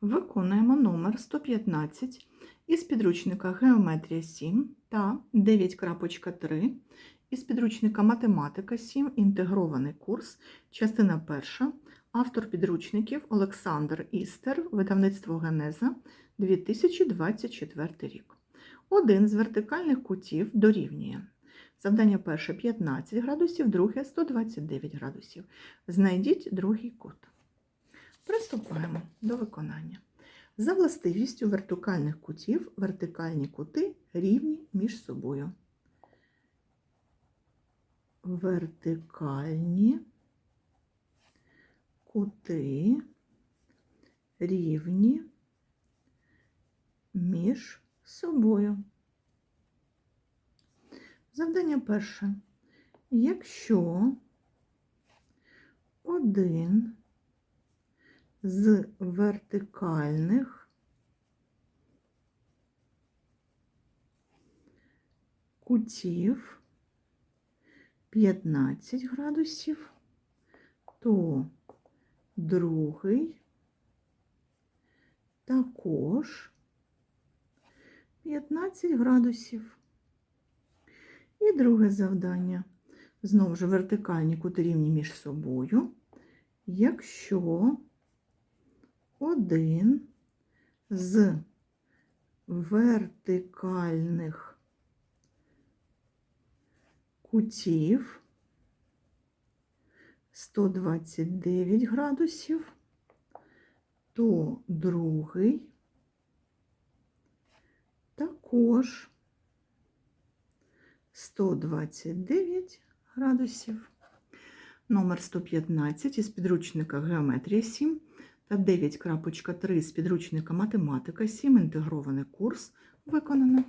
Виконуємо номер 115 із підручника Геометрія 7 та 9.3 із підручника Математика 7. Інтегрований курс, частина перша. Автор підручників Олександр Істер, видавництво Генеза 2024 рік. Один з вертикальних кутів дорівнює. Завдання перше 15 градусів, друге 129 градусів. Знайдіть другий кут. Приступаємо до виконання. За властивістю вертикальних кутів вертикальні кути рівні між собою. Вертикальні кути рівні між собою. Завдання перше. Якщо один з вертикальних кутів 15 градусів, то другий також 15 градусів. І друге завдання. Знову ж вертикальні кути рівні між собою, якщо один з вертикальних кутів 129 градусів, то другий також 129 градусів. Номер 115 із підручника Геометрія 7 та 9.3 з підручника Математика 7. Інтегрований курс виконано.